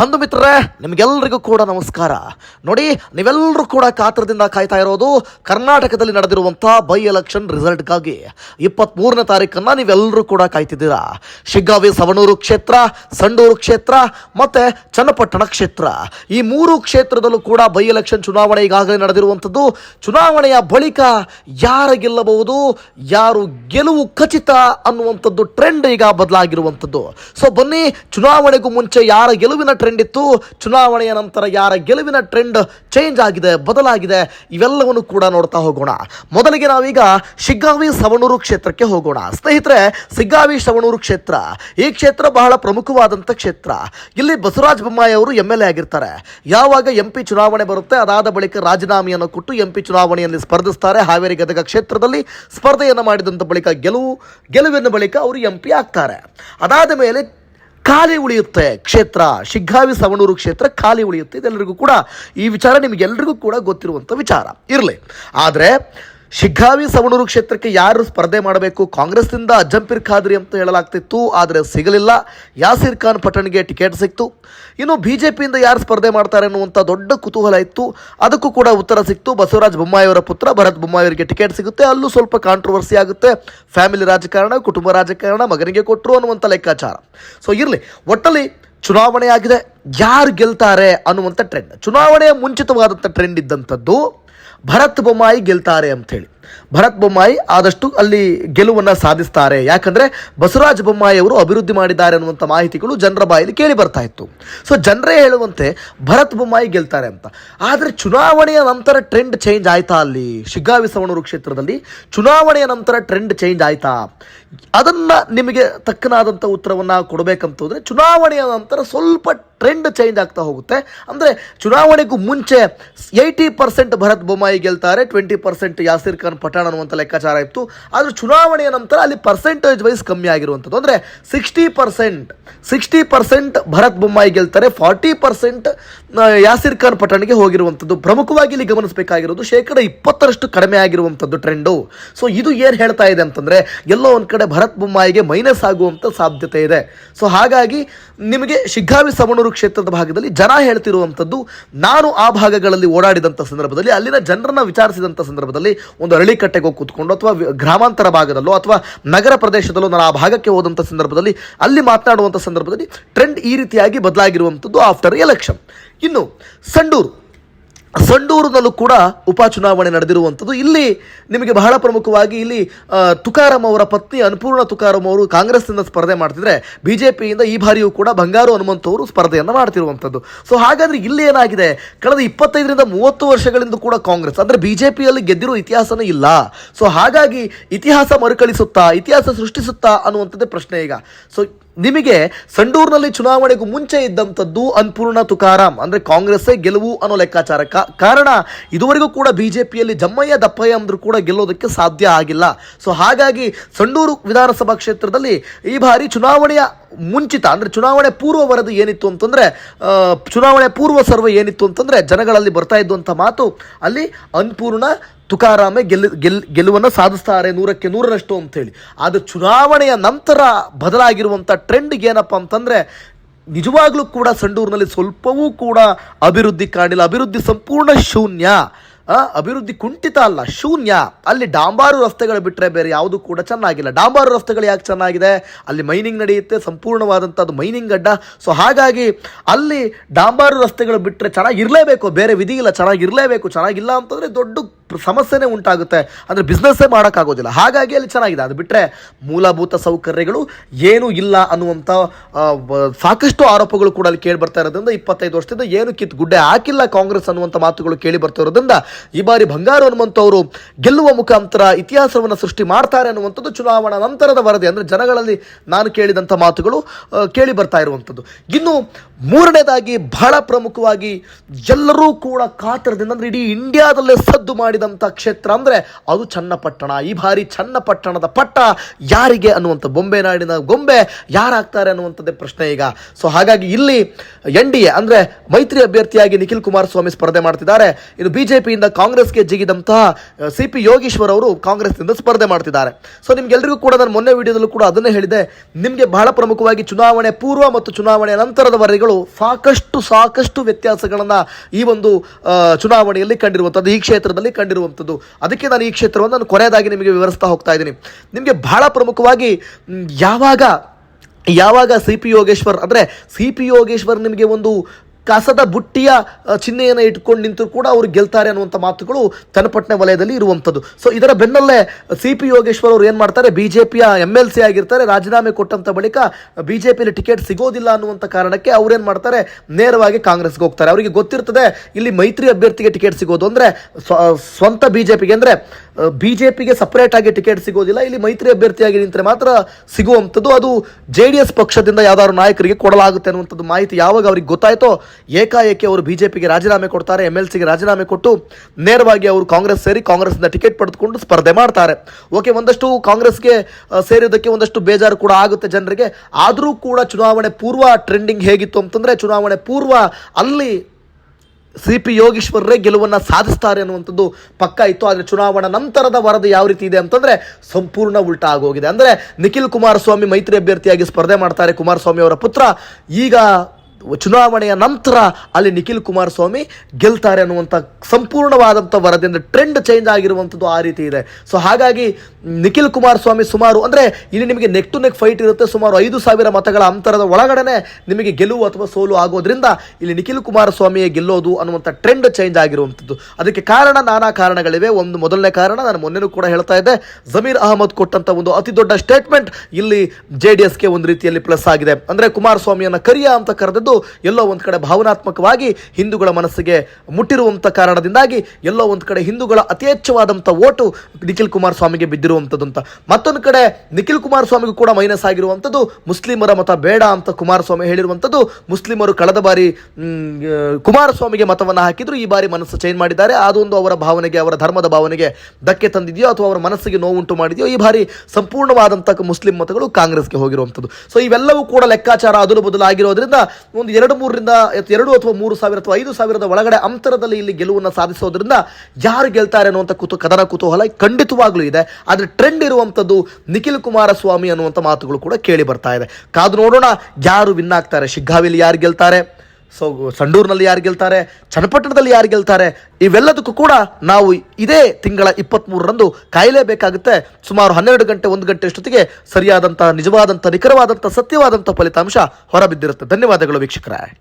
ಬಂಧು ಮಿತ್ರರೇ ನಿಮಗೆಲ್ಲರಿಗೂ ಕೂಡ ನಮಸ್ಕಾರ. ನೋಡಿ ನೀವೆಲ್ಲರೂ ಕೂಡ ಕಾತರದಿಂದ ಕಾಯ್ತಾ ಇರೋದು ಕರ್ನಾಟಕದಲ್ಲಿ ನಡೆದಿರುವಂತಹ ಬೈ ಎಲೆಕ್ಷನ್ ರಿಸಲ್ಟ್ಗಾಗಿ ಇಪ್ಪತ್ತ್ಮೂರನೇ ತಾರೀಕನ್ನು ನೀವೆಲ್ಲರೂ ಕೂಡ ಕಾಯ್ತಿದ್ದೀರಾ. ಶಿಗ್ಗಾವಿ, ಸವಣೂರು ಕ್ಷೇತ್ರ, ಸಂಡೂರು ಕ್ಷೇತ್ರ, ಮತ್ತೆ ಚನ್ನಪಟ್ಟಣ ಕ್ಷೇತ್ರ. ಈ ಮೂರು ಕ್ಷೇತ್ರದಲ್ಲೂ ಕೂಡ ಬೈ ಎಲೆಕ್ಷನ್ ಚುನಾವಣೆ ಈಗಾಗಲೇ ನಡೆದಿರುವಂಥದ್ದು. ಚುನಾವಣೆಯ ಬಳಿಕ ಯಾರ ಗೆಲ್ಲಬಹುದು, ಯಾರು ಗೆಲುವು ಖಚಿತ ಅನ್ನುವಂಥದ್ದು ಟ್ರೆಂಡ್ ಈಗ ಬದಲಾಗಿರುವಂಥದ್ದು. ಸೊ ಬನ್ನಿ, ಚುನಾವಣೆಗೂ ಮುಂಚೆ ಯಾರ ಗೆಲುವಿನ ಟ್ರೆಂಡ್ ಇತ್ತು ಚುನಾವಣೆಯ ನಂತರ ಯಾರ ಗೆಲುವಿನ ಟ್ರೆಂಡ್ ಚೇಂಜ್ ಆಗಿದೆ, ಬದಲಾಗಿದೆ, ಇವೆಲ್ಲವನ್ನು ಕೂಡ ನೋಡ್ತಾ ಹೋಗೋಣ. ಮೊದಲಿಗೆ ನಾವೀಗ ಶಿಗ್ಗಾವಿ ಸವಣೂರು ಕ್ಷೇತ್ರಕ್ಕೆ ಹೋಗೋಣ. ಸ್ನೇಹಿತರೆ ಸಿಗ್ಗಾವಿ ಸವಣೂರು ಕ್ಷೇತ್ರ, ಈ ಕ್ಷೇತ್ರ ಬಹಳ ಪ್ರಮುಖವಾದಂಥ ಕ್ಷೇತ್ರ. ಇಲ್ಲಿ ಬಸವರಾಜ ಬೊಮ್ಮಾಯಿ ಅವರು ಎಂ ಎಲ್ ಎ ಆಗಿರ್ತಾರೆ. ಯಾವಾಗ ಎಂ ಪಿ ಚುನಾವಣೆ ಬರುತ್ತೆ, ಅದಾದ ಬಳಿಕ ರಾಜೀನಾಮೆಯನ್ನು ಕೊಟ್ಟು ಎಂ ಪಿ ಚುನಾವಣೆಯಲ್ಲಿ ಸ್ಪರ್ಧಿಸ್ತಾರೆ. ಹಾವೇರಿ ಗದಗ ಕ್ಷೇತ್ರದಲ್ಲಿ ಸ್ಪರ್ಧೆಯನ್ನು ಮಾಡಿದಂಥ ಬಳಿಕ ಗೆಲುವು, ಗೆಲುವಿನ ಬಳಿಕ ಅವರು ಎಂ ಪಿ ಆಗ್ತಾರೆ. ಅದಾದ ಮೇಲೆ ಖಾಲಿ ಉಳಿಯುತ್ತೆ. ಕ್ಷೇತ್ರ, ಶಿಗ್ಗಾವಿ, ಸವಣೂರು ಕ್ಷೇತ್ರ ಖಾಲಿ ಉಳಿಯುತ್ತೆ. ಇದೆಲ್ಲರಿಗೂ ಕೂಡ ಈ ವಿಚಾರ ನಿಮಗೆಲ್ಲರಿಗೂ ಕೂಡ ಗೊತ್ತಿರುವಂಥ ವಿಚಾರ. ಇರಲಿ. ಆದರೆ ಶಿಗ್ಗಾವಿ ಸವಣೂರು ಕ್ಷೇತ್ರಕ್ಕೆ ಯಾರು ಸ್ಪರ್ಧೆ ಮಾಡಬೇಕು? ಕಾಂಗ್ರೆಸ್ನಿಂದ ಅಜ್ಜಂಪಿರ್ ಖಾದ್ರಿ ಅಂತ ಹೇಳಲಾಗ್ತಿತ್ತು, ಆದರೆ ಸಿಗಲಿಲ್ಲ. ಯಾಸಿರ್ ಖಾನ್ ಪಠಣ್ಗೆ ಟಿಕೆಟ್ ಸಿಕ್ತು. ಇನ್ನು ಬಿ ಜೆ ಪಿಯಿಂದ ಯಾರು ಸ್ಪರ್ಧೆ ಮಾಡ್ತಾರೆ ಅನ್ನುವಂಥ ದೊಡ್ಡ ಕುತೂಹಲ ಇತ್ತು. ಅದಕ್ಕೂ ಕೂಡ ಉತ್ತರ ಸಿಕ್ತು. ಬಸವರಾಜ ಬೊಮ್ಮಾಯಿಯವರ ಪುತ್ರ ಭರತ್ ಬೊಮ್ಮಾಯಿಯವರಿಗೆ ಟಿಕೆಟ್ ಸಿಗುತ್ತೆ. ಅಲ್ಲೂ ಸ್ವಲ್ಪ ಕಾಂಟ್ರವರ್ಸಿ ಆಗುತ್ತೆ. ಫ್ಯಾಮಿಲಿ ರಾಜಕಾರಣ, ಕುಟುಂಬ ರಾಜಕಾರಣ, ಮಗನಿಗೆ ಕೊಟ್ಟರು ಅನ್ನುವಂಥ ಲೆಕ್ಕಾಚಾರ. ಸೊ ಇರಲಿ, ಒಟ್ಟಲ್ಲಿ ಚುನಾವಣೆ ಆಗಿದೆ ಯಾರು ಗೆಲ್ತಾರೆ ಅನ್ನುವಂಥ ಟ್ರೆಂಡ್ ಚುನಾವಣೆಯ ಮುಂಚಿತವಾದಂಥ ಟ್ರೆಂಡ್ ಇದ್ದಂಥದ್ದು ಭರತ್ ಬೊಮ್ಮಾಯಿ ಗೆಲ್ತಾರೆ ಅಂಥೇಳಿ. ಭರತ್ ಬೊಮ್ಮಾಯಿ ಆದಷ್ಟು ಅಲ್ಲಿ ಗೆಲುವನ್ನು ಸಾಧಿಸ್ತಾರೆ. ಯಾಕಂದರೆ ಬಸವರಾಜ ಬೊಮ್ಮಾಯಿ ಅವರು ಅಭಿವೃದ್ಧಿ ಮಾಡಿದ್ದಾರೆ ಅನ್ನುವಂಥ ಮಾಹಿತಿಗಳು ಜನರ ಬಾಯಲ್ಲಿ ಕೇಳಿ ಬರ್ತಾ ಇತ್ತು. ಸೊ ಜನರೇ ಹೇಳುವಂತೆ ಭರತ್ ಬೊಮ್ಮಾಯಿ ಗೆಲ್ತಾರೆ ಅಂತ. ಆದರೆ ಚುನಾವಣೆಯ ನಂತರ ಟ್ರೆಂಡ್ ಚೇಂಜ್ ಆಯ್ತಾ ಅಲ್ಲಿ? ಶಿಗ್ಗಾವಿ ಸವಣೂರು ಕ್ಷೇತ್ರದಲ್ಲಿ ಚುನಾವಣೆಯ ನಂತರ ಟ್ರೆಂಡ್ ಚೇಂಜ್ ಆಯ್ತಾ? ಅದನ್ನು ನಿಮಗೆ ತಕ್ಕನಾದಂಥ ಉತ್ತರವನ್ನು ಕೊಡಬೇಕಂತ ಹೋದರೆ ಚುನಾವಣೆಯ ನಂತರ ಸ್ವಲ್ಪ ಟ್ರೆಂಡ್ ಚೇಂಜ್ ಆಗ್ತಾ ಹೋಗುತ್ತೆ. ಅಂದರೆ ಚುನಾವಣೆಗೂ ಮುಂಚೆ ಏಯ್ಟಿ ಪರ್ಸೆಂಟ್ ಭರತ್ ಬೊಮ್ಮಾಯಿ ಗೆಲ್ತಾರೆ ಟ್ವೆಂಟಿ ಪರ್ಸೆಂಟ್ ಯಾಸಿರ್ ಖಾನ್ ಪಠಾಣ್ ಅನ್ನುವಂಥ ಲೆಕ್ಕಾಚಾರ ಇತ್ತು. ಆದರೆ ಚುನಾವಣೆಯ ನಂತರ ಅಲ್ಲಿ ಪರ್ಸೆಂಟೇಜ್ ವೈಸ್ ಕಮ್ಮಿ ಆಗಿರುವಂಥದ್ದು. ಅಂದರೆ sixty percent sixty percent Bharat Bommai ಗೆಲ್ತಾರೆ ಫಾರ್ಟಿ ಪರ್ಸೆಂಟ್ ಯಾಸಿರ್ ಖಾನ್ ಪಠಾಣ್ಗೆ ಹೋಗಿರುವಂಥದ್ದು. ಪ್ರಮುಖವಾಗಿ ಇಲ್ಲಿ ಗಮನಿಸಬೇಕಾಗಿರೋದು ಶೇಕಡ ಇಪ್ಪತ್ತರಷ್ಟು ಕಡಿಮೆ ಆಗಿರುವಂಥದ್ದು ಟ್ರೆಂಡು ಸೊ ಇದು ಏನು ಹೇಳ್ತಾ ಇದೆ ಅಂತಂದರೆ, ಎಲ್ಲೋ ಒಂದು ಕಡೆ ಭರತ್ ಬೊಮ್ಮಾಯಿಗೆ ಮೈನಸ್ ಆಗುವಂಥ ಸಾಧ್ಯತೆ ಇದೆ. ಸೊ ಹಾಗಾಗಿ ನಿಮಗೆ ಶಿಗ್ಗಾವಿ ಸವಣೂರು ಕ್ಷೇತ್ರದ ಭಾಗದಲ್ಲಿ ಜನ ಹೇಳ್ತಿರುವಂಥದ್ದು, ನಾನು ಆ ಭಾಗಗಳಲ್ಲಿ ಓಡಾಡಿದಂಥ ಸಂದರ್ಭದಲ್ಲಿ, ಅಲ್ಲಿನ ಜನರನ್ನ ವಿಚಾರಿಸಿದಂಥ ಸಂದರ್ಭದಲ್ಲಿ ಒಂದು ಅರಳಿಕಟ್ಟೆಗೆ ಹೋಗಿ ಕೂತ್ಕೊಂಡು ಅಥವಾ ಗ್ರಾಮಾಂತರ ಭಾಗದಲ್ಲೋ ಅಥವಾ ನಗರ ಪ್ರದೇಶದಲ್ಲೋ ನಾನು ಆ ಭಾಗಕ್ಕೆ ಹೋದಂಥ ಸಂದರ್ಭದಲ್ಲಿ, ಅಲ್ಲಿ ಮಾತನಾಡುವಂಥ ಸಂದರ್ಭದಲ್ಲಿ ಟ್ರೆಂಡ್ ಈ ರೀತಿಯಾಗಿ ಬದಲಾಗಿರುವಂಥದ್ದು ಆಫ್ಟರ್ ಎಲೆಕ್ಷನ್ ಇನ್ನು, ಸಂಡೂರು. ಸಂಡೂರಿನಲ್ಲೂ ಕೂಡ ಉಪಚುನಾವಣೆ ನಡೆದಿರುವಂಥದ್ದು. ಇಲ್ಲಿ ನಿಮಗೆ ಬಹಳ ಪ್ರಮುಖವಾಗಿ ಇಲ್ಲಿ ತುಕಾರಾಮ್ ಅವರ ಪತ್ನಿ ಅನ್ಪೂರ್ಣ ತುಕಾರಾಮ್ ಅವರು ಕಾಂಗ್ರೆಸ್ನಿಂದ ಸ್ಪರ್ಧೆ ಮಾಡ್ತಿದ್ರೆ ಬಿ ಜೆ ಪಿಯಿಂದ ಈ ಬಾರಿಯೂ ಕೂಡ ಬಂಗಾರು ಹನುಮಂತ್ ಅವರು ಸ್ಪರ್ಧೆಯನ್ನು ಮಾಡ್ತಿರುವಂಥದ್ದು. ಸೊ ಹಾಗಾದರೆ ಇಲ್ಲಿ ಏನಾಗಿದೆ? ಕಳೆದ ಇಪ್ಪತ್ತೈದರಿಂದ ಮೂವತ್ತು ವರ್ಷಗಳಿಂದ ಕೂಡ ಕಾಂಗ್ರೆಸ್, ಅಂದರೆ ಬಿ ಜೆ ಪಿಯಲ್ಲಿ ಗೆದ್ದಿರೋ ಇತಿಹಾಸನೇ ಇಲ್ಲ. ಸೊ ಹಾಗಾಗಿ ಇತಿಹಾಸ ಮರುಕಳಿಸುತ್ತಾ, ಇತಿಹಾಸ ಸೃಷ್ಟಿಸುತ್ತಾ ಅನ್ನುವಂಥದ್ದೇ ಪ್ರಶ್ನೆ ಈಗ. ಸೊ ನಿಮಗೆ ಸಂಡೂರಿನಲ್ಲಿ ಚುನಾವಣೆಗೂ ಮುಂಚೆ ಇದ್ದಂಥದ್ದು ಅನ್ಪೂರ್ಣ ತುಕಾರಾಮ್. ಅಂದರೆ ಕಾಂಗ್ರೆಸ್ಸೇ ಗೆಲುವು ಅನ್ನೋ ಲೆಕ್ಕಾಚಾರ ಕಾರಣ ಇದುವರೆಗೂ ಕೂಡ ಬಿ ಜೆ ಪಿಯಲ್ಲಿ ಜಮ್ಮಯ್ಯ, ದಪ್ಪಯ್ಯ ಅಂದರೂ ಕೂಡ ಗೆಲ್ಲೋದಕ್ಕೆ ಸಾಧ್ಯ ಆಗಿಲ್ಲ. ಸೊ ಹಾಗಾಗಿ ಸಂಡೂರು ವಿಧಾನಸಭಾ ಕ್ಷೇತ್ರದಲ್ಲಿ ಈ ಬಾರಿ ಚುನಾವಣೆಯ ಮುಂಚಿತ, ಅಂದರೆ ಚುನಾವಣೆ ಪೂರ್ವ ವರದಿ ಏನಿತ್ತು ಅಂತಂದರೆ ಚುನಾವಣೆ ಪೂರ್ವ ಸರ್ವೆ ಏನಿತ್ತು ಅಂತಂದರೆ ಜನಗಳಲ್ಲಿ ಬರ್ತಾ ಇದ್ದಂಥ ಮಾತು ಅಲ್ಲಿ ಅನ್ಪೂರ್ಣ ತುಕಾರಾಮೆ ಗೆಲ್ ಗೆಲ್, ಗೆಲುವನ್ನು ಸಾಧಿಸ್ತಾರೆ ನೂರಕ್ಕೆ ನೂರರಷ್ಟು ಅಂತೇಳಿ ಆದರೆ ಚುನಾವಣೆಯ ನಂತರ ಬದಲಾಗಿರುವಂಥ ಟ್ರೆಂಡ್ ಏನಪ್ಪ ಅಂತಂದರೆ ನಿಜವಾಗ್ಲೂ ಕೂಡ ಸಂಡೂರಿನಲ್ಲಿ ಸ್ವಲ್ಪವೂ ಕೂಡ ಅಭಿವೃದ್ಧಿ ಕಾಣಿಲ್ಲ. ಅಭಿವೃದ್ಧಿ ಸಂಪೂರ್ಣ ಶೂನ್ಯ. ಅಭಿವೃದ್ಧಿ ಕುಂಠಿತ ಅಲ್ಲ, ಶೂನ್ಯ. ಅಲ್ಲಿ ಡಾಂಬಾರು ರಸ್ತೆಗಳು ಬಿಟ್ಟರೆ ಬೇರೆ ಯಾವುದು ಕೂಡ ಚೆನ್ನಾಗಿಲ್ಲ. ಡಾಂಬಾರು ರಸ್ತೆಗಳು ಯಾಕೆ ಚೆನ್ನಾಗಿದೆ? ಅಲ್ಲಿ ಮೈನಿಂಗ್ ನಡೆಯುತ್ತೆ, ಸಂಪೂರ್ಣವಾದಂಥದ್ದು ಮೈನಿಂಗ್ ಗಡ್ಡ ಸೊ ಹಾಗಾಗಿ ಅಲ್ಲಿ ಡಾಂಬಾರು ರಸ್ತೆಗಳು ಬಿಟ್ಟರೆ ಚೆನ್ನಾಗಿರಲೇಬೇಕು. ಬೇರೆ ವಿಧಿ ಇಲ್ಲ, ಚೆನ್ನಾಗಿರಲೇಬೇಕು. ಚೆನ್ನಾಗಿಲ್ಲ ಅಂತಂದರೆ ದೊಡ್ಡ ಸಮಸ್ಯೆನೇ ಉಂಟಾಗುತ್ತೆ. ಅಂದರೆ ಬಿಸ್ನೆಸ್ಸೇ ಮಾಡೋಕ್ಕಾಗೋದಿಲ್ಲ. ಹಾಗಾಗಿ ಅಲ್ಲಿ ಚೆನ್ನಾಗಿದೆ. ಅದು ಬಿಟ್ಟರೆ ಮೂಲಭೂತ ಸೌಕರ್ಯಗಳು ಏನೂ ಇಲ್ಲ ಅನ್ನುವಂಥ ಸಾಕಷ್ಟು ಆರೋಪಗಳು ಕೂಡ ಅಲ್ಲಿ ಕೇಳಿ ಬರ್ತಾ ಇರೋದ್ರಿಂದ ಇಪ್ಪತ್ತೈದು ವರ್ಷದಿಂದ ಏನು ಕಿತ್ತು ಗುಡ್ಡೆ ಹಾಕಿಲ್ಲ ಕಾಂಗ್ರೆಸ್ ಅನ್ನುವಂಥ ಮಾತುಗಳು ಕೇಳಿ ಬರ್ತಾ ಇರೋದ್ರಿಂದ ಈ ಬಾರಿ ಬಂಗಾರ ಅವರು ಗೆಲ್ಲುವ ಮುಖಾಂತರ ಇತಿಹಾಸವನ್ನು ಸೃಷ್ಟಿ ಮಾಡ್ತಾರೆ ಅನ್ನುವಂಥದ್ದು ಚುನಾವಣಾ ನಂತರದ ವರದಿ. ಅಂದರೆ ಜನಗಳಲ್ಲಿ ನಾನು ಕೇಳಿದಂಥ ಮಾತುಗಳು ಕೇಳಿ ಬರ್ತಾ ಇರುವಂಥದ್ದು. ಇನ್ನು ಮೂರನೇದಾಗಿ ಬಹಳ ಪ್ರಮುಖವಾಗಿ ಎಲ್ಲರೂ ಕೂಡ ಕಾತರದಿಂದ ಅಂದರೆ ಇಡೀ ಇಂಡಿಯಾದಲ್ಲೇ ಸದ್ದು ಮಾಡಿದ ಗೆದ್ದಂಥ ಕ್ಷೇತ್ರ ಅಂದರೆ ಅದು ಚನ್ನಪಟ್ಟಣ. ಈ ಬಾರಿ ಚನ್ನಪಟ್ಟಣದ ಪಟ್ಟ ಯಾರಿಗೆ ಅನ್ನುವಂಥ ಬೊಂಬೆ ನಾಡಿನ ಗೊಂಬೆ ಯಾರಾಗ್ತಾರೆ ಅನ್ನುವಂಥದ್ದೇ ಪ್ರಶ್ನೆ ಈಗ. ಸೊ ಹಾಗಾಗಿ ಇಲ್ಲಿ ಎನ್ ಡಿ ಎ ಅಂದರೆ ಮೈತ್ರಿ ಅಭ್ಯರ್ಥಿಯಾಗಿ ನಿಖಿಲ್ ಕುಮಾರಸ್ವಾಮಿ ಸ್ಪರ್ಧೆ ಮಾಡ್ತಿದ್ದಾರೆ. ಇನ್ನು ಬಿಜೆಪಿಯಿಂದ ಕಾಂಗ್ರೆಸ್ಗೆ ಜಿಗಿದಂತಹ ಸಿ ಪಿ ಯೋಗೀಶ್ವರ್ ಅವರು ಕಾಂಗ್ರೆಸ್ನಿಂದ ಸ್ಪರ್ಧೆ ಮಾಡ್ತಿದ್ದಾರೆ. ಸೊ ನಿಮ್ಗೆಲ್ರಿಗೂ ಕೂಡ ನಾನು ಮೊನ್ನೆ ವಿಡಿಯೋದಲ್ಲೂ ಕೂಡ ಅದನ್ನೇ ಹೇಳಿದೆ. ನಿಮಗೆ ಬಹಳ ಪ್ರಮುಖವಾಗಿ ಚುನಾವಣೆ ಪೂರ್ವ ಮತ್ತು ಚುನಾವಣೆ ನಂತರದ ವರೆಗಳು ಸಾಕಷ್ಟು ಸಾಕಷ್ಟು ವ್ಯತ್ಯಾಸಗಳನ್ನು ಈ ಒಂದು ಚುನಾವಣೆಯಲ್ಲಿ ಕಂಡಿರುವಂಥದ್ದು ಈ ಕ್ಷೇತ್ರದಲ್ಲಿ ಕಂಡಿರುವಂಥದ್ದು ಅದಕ್ಕೆ ನಾನು ಈ ಕ್ಷೇತ್ರವನ್ನು ನಾನು ಕೊನೆಯದಾಗಿ ನಿಮಗೆ ವಿವರಿಸ್ತಾ ಹೋಗ್ತಾ ಇದ್ದೀನಿ. ನಿಮಗೆ ಬಹಳ ಪ್ರಮುಖವಾಗಿ ಯಾವಾಗ ಯಾವಾಗ ಸಿ ಪಿ ಯೋಗೇಶ್ವರ್, ಅಂದರೆ ಸಿ ಪಿ ಯೋಗೇಶ್ವರ್ ನಿಮಗೆ ಒಂದು ಕಸದ ಬುಟ್ಟಿಯ ಚಿಹ್ನೆಯನ್ನು ಇಟ್ಕೊಂಡು ನಿಂತು ಕೂಡ ಅವರು ಗೆಲ್ತಾರೆ ಅನ್ನುವಂಥ ಮಾತುಗಳು ಚನ್ನಪಟ್ಟಣ ವಲಯದಲ್ಲಿ ಇರುವಂಥದ್ದು. ಸೊ ಇದರ ಬೆನ್ನಲ್ಲೇ ಸಿ ಪಿ ಯೋಗೇಶ್ವರ್ ಅವರು ಏನು ಮಾಡ್ತಾರೆ? ಬಿ ಜೆ ಪಿಯ ಎಂ ಎಲ್ ಸಿ ಆಗಿರ್ತಾರೆ. ರಾಜೀನಾಮೆ ಕೊಟ್ಟಂಥ ಬಳಿಕ ಬಿ ಜೆ ಪಿಯಲ್ಲಿ ಟಿಕೆಟ್ ಸಿಗೋದಿಲ್ಲ ಅನ್ನುವಂಥ ಕಾರಣಕ್ಕೆ ಅವ್ರೇನು ಮಾಡ್ತಾರೆ? ನೇರವಾಗಿ ಕಾಂಗ್ರೆಸ್ಗೆ ಹೋಗ್ತಾರೆ. ಅವರಿಗೆ ಗೊತ್ತಿರ್ತದೆ, ಇಲ್ಲಿ ಮೈತ್ರಿ ಅಭ್ಯರ್ಥಿಗೆ ಟಿಕೆಟ್ ಸಿಗೋದು ಅಂದರೆ ಸ್ವಂತ ಬಿ ಜೆ ಪಿಗೆ ಅಂದರೆ ಬಿ ಜೆ ಪಿಗೆ ಸಪರೇಟ್ ಆಗಿ ಟಿಕೆಟ್ ಸಿಗೋದಿಲ್ಲ. ಇಲ್ಲಿ ಮೈತ್ರಿ ಅಭ್ಯರ್ಥಿಯಾಗಿ ನಿಂತರೆ ಮಾತ್ರ ಸಿಗುವಂಥದ್ದು. ಅದು ಜೆ ಡಿ ಎಸ್ ಪಕ್ಷದಿಂದ ಯಾವ್ದಾದ್ರು ನಾಯಕರಿಗೆ ಕೊಡಲಾಗುತ್ತೆ ಅನ್ನುವಂಥದ್ದು ಮಾಹಿತಿ ಯಾವಾಗ ಅವ್ರಿಗೆ ಗೊತ್ತಾಯಿತೋ, ಏಕಾಏಕಿ ಅವರು ಬಿ ಜೆ ಪಿಗೆ ರಾಜೀನಾಮೆ ಕೊಡ್ತಾರೆ ಎಂ ಎಲ್ ಸಿಗೆ ರಾಜೀನಾಮೆ ಕೊಟ್ಟು ನೇರವಾಗಿ ಅವರು ಕಾಂಗ್ರೆಸ್ ಸೇರಿ ಕಾಂಗ್ರೆಸ್ನ ಟಿಕೆಟ್ ಪಡೆದುಕೊಂಡು ಸ್ಪರ್ಧೆ ಮಾಡ್ತಾರೆ. ಓಕೆ, ಒಂದಷ್ಟು ಕಾಂಗ್ರೆಸ್ಗೆ ಸೇರಿದ್ದಕ್ಕೆ ಒಂದಷ್ಟು ಬೇಜಾರು ಕೂಡ ಆಗುತ್ತೆ ಜನರಿಗೆ. ಆದರೂ ಕೂಡ ಚುನಾವಣೆ ಪೂರ್ವ ಟ್ರೆಂಡಿಂಗ್ ಹೇಗಿತ್ತು ಅಂತಂದರೆ, ಚುನಾವಣೆ ಪೂರ್ವ ಅಲ್ಲಿ ಸಿ ಪಿ ಯೋಗೀಶ್ವರರೇ ಗೆಲುವನ್ನು ಸಾಧಿಸ್ತಾರೆ ಅನ್ನುವಂಥದ್ದು ಪಕ್ಕ ಇತ್ತು. ಆದರೆ ಚುನಾವಣಾ ನಂತರದ ವರದಿ ಯಾವ ರೀತಿ ಇದೆ ಅಂತಂದರೆ ಸಂಪೂರ್ಣ ಉಲ್ಟಾ ಆಗೋಗಿದೆ. ಅಂದರೆ ನಿಖಿಲ್ ಕುಮಾರಸ್ವಾಮಿ ಮೈತ್ರಿ ಅಭ್ಯರ್ಥಿಯಾಗಿ ಸ್ಪರ್ಧೆ ಮಾಡ್ತಾರೆ ಕುಮಾರಸ್ವಾಮಿ ಅವರ ಪುತ್ರ. ಈಗ ಚುನಾವಣೆಯ ನಂತರ ಅಲ್ಲಿ ನಿಖಿಲ್ ಕುಮಾರಸ್ವಾಮಿ ಗೆಲ್ತಾರೆ ಅನ್ನುವಂಥ ಸಂಪೂರ್ಣವಾದಂಥ ವರದಿ ಅಂದರೆ ಟ್ರೆಂಡ್ ಚೇಂಜ್ ಆಗಿರುವಂಥದ್ದು ಆ ರೀತಿ ಇದೆ. ಸೊ ಹಾಗಾಗಿ ನಿಖಿಲ್ ಕುಮಾರಸ್ವಾಮಿ ಸುಮಾರು ಅಂದರೆ ಇಲ್ಲಿ ನಿಮಗೆ ನೆಕ್ ಟು ನೆಕ್ ಫೈಟ್ ಇರುತ್ತೆ. ಸುಮಾರು ಐದು ಸಾವಿರ ಮತಗಳ ಅಂತರದ ಒಳಗಡೆನೆ ನಿಮಗೆ ಗೆಲುವು ಅಥವಾ ಸೋಲು ಆಗೋದ್ರಿಂದ ಇಲ್ಲಿ ನಿಖಿಲ್ ಕುಮಾರಸ್ವಾಮಿಯೇ ಗೆಲ್ಲೋದು ಅನ್ನುವಂಥ ಟ್ರೆಂಡ್ ಚೇಂಜ್ ಆಗಿರುವಂಥದ್ದು ಅದಕ್ಕೆ ಕಾರಣ ನಾನಾ ಕಾರಣಗಳಿವೆ. ಒಂದು ಮೊದಲನೇ ಕಾರಣ ನಾನು ಮೊನ್ನೆನೂ ಕೂಡ ಹೇಳ್ತಾ ಇದ್ದೆ. ಜಮೀರ್ ಅಹಮದ್ ಕೊಟ್ಟಂಥ ಒಂದು ಅತಿ ದೊಡ್ಡ ಸ್ಟೇಟ್ಮೆಂಟ್ ಇಲ್ಲಿ ಜೆ ಡಿ ಒಂದು ರೀತಿಯಲ್ಲಿ ಪ್ಲಸ್ ಆಗಿದೆ. ಅಂದರೆ ಕುಮಾರಸ್ವಾಮಿಯನ್ನು ಕರಿಯ ಅಂತ ಕರೆದದ್ದು ಎಲ್ಲೋ ಒಂದು ಕಡೆ ಭಾವನಾತ್ಮಕವಾಗಿ ಹಿಂದೂಗಳ ಮನಸ್ಸಿಗೆ ಮುಟ್ಟಿರುವಂಥ ಕಾರಣದಿಂದಾಗಿ ಎಲ್ಲೋ ಒಂದು ಕಡೆ ಹಿಂದೂಗಳ ಅತಿ ಹೆಚ್ಚವಾದಂಥ ಓಟು ನಿಖಿಲ್ ಕುಮಾರಸ್ವಾಮಿಗೆ ಬಿದ್ದಿರುವಂಥದ್ದು ಅಂತ ಮತ್ತೊಂದು ಕಡೆ ನಿಖಿಲ್ ಕುಮಾರಸ್ವಾಮಿಗೂ ಕೂಡ ಮೈನಸ್ ಆಗಿರುವಂಥದ್ದು ಮುಸ್ಲಿಮರ ಮತ ಬೇಡ ಅಂತ ಕುಮಾರಸ್ವಾಮಿ ಹೇಳಿರುವಂಥದ್ದು ಮುಸ್ಲಿಮರು ಕಳೆದ ಬಾರಿ ಕುಮಾರಸ್ವಾಮಿಗೆ ಮತವನ್ನು ಹಾಕಿದ್ರು. ಈ ಬಾರಿ ಮನಸ್ಸು ಚೇಂಜ್ ಮಾಡಿದ್ದಾರೆ. ಅದೊಂದು ಅವರ ಭಾವನೆಗೆ, ಅವರ ಧರ್ಮದ ಭಾವನೆಗೆ ಧಕ್ಕೆ ತಂದಿದೆಯೋ ಅಥವಾ ಅವರ ಮನಸ್ಸಿಗೆ ನೋವುಂಟು ಮಾಡಿದೆಯೋ ಈ ಬಾರಿ ಸಂಪೂರ್ಣವಾದಂಥ ಮುಸ್ಲಿಂ ಮತಗಳು ಕಾಂಗ್ರೆಸ್ಗೆ ಹೋಗಿರುವಂಥದ್ದು ಸೊ ಇವೆಲ್ಲವೂ ಕೂಡ ಲೆಕ್ಕಾಚಾರ ಅದಲು ಬದಲಾಗಿರೋದ್ರಿಂದ ಒಂದು ಎರಡು ಮೂರರಿಂದ ಎರಡು ಅಥವಾ ಮೂರು ಸಾವಿರ ಅಥವಾ ಐದು ಸಾವಿರದ ಒಳಗಡೆ ಅಂತರದಲ್ಲಿ ಇಲ್ಲಿ ಗೆಲುವನ್ನು ಸಾಧಿಸೋದ್ರಿಂದ ಯಾರು ಗೆಲ್ತಾರೆ ಅನ್ನುವಂಥ ಕುತು ಕದನ ಕುತೂಹಲ ಖಂಡಿತವಾಗ್ಲೂ ಇದೆ. ಆದರೆ ಟ್ರೆಂಡ್ ಇರುವಂಥದ್ದು ನಿಖಿಲ್ ಕುಮಾರಸ್ವಾಮಿ ಅನ್ನುವಂಥ ಮಾತುಗಳು ಕೂಡ ಕೇಳಿ ಬರ್ತಾ ಇದೆ. ಕಾದು ನೋಡೋಣ ಯಾರು ವಿನ್ ಆಗ್ತಾರೆ. ಶಿಗ್ಗಾವಿಲಿ ಯಾರು ಗೆಲ್ತಾರೆ? ಸೊ ಸಂಡೂರಿನಲ್ಲಿ ಯಾರು ಗೆಲ್ತಾರೆ? ಚನ್ನಪಟ್ಟಣದಲ್ಲಿ ಯಾರು ಗೆಲ್ತಾರೆ? ಇವೆಲ್ಲದಕ್ಕೂ ಕೂಡ ನಾವು ಇದೇ ತಿಂಗಳ ಇಪ್ಪತ್ತ್ಮೂರರಂದು ಕಾಯಲೇಬೇಕಾಗುತ್ತೆ. ಸುಮಾರು ಹನ್ನೆರಡು ಗಂಟೆ, ಒಂದು ಗಂಟೆ ಅಷ್ಟೊತ್ತಿಗೆ ಸರಿಯಾದಂಥ, ನಿಜವಾದಂಥ, ನಿಖರವಾದಂಥ, ಸತ್ಯವಾದಂಥ ಫಲಿತಾಂಶ ಹೊರಬಿದ್ದಿರುತ್ತೆ. ಧನ್ಯವಾದಗಳು ವೀಕ್ಷಕರೇ.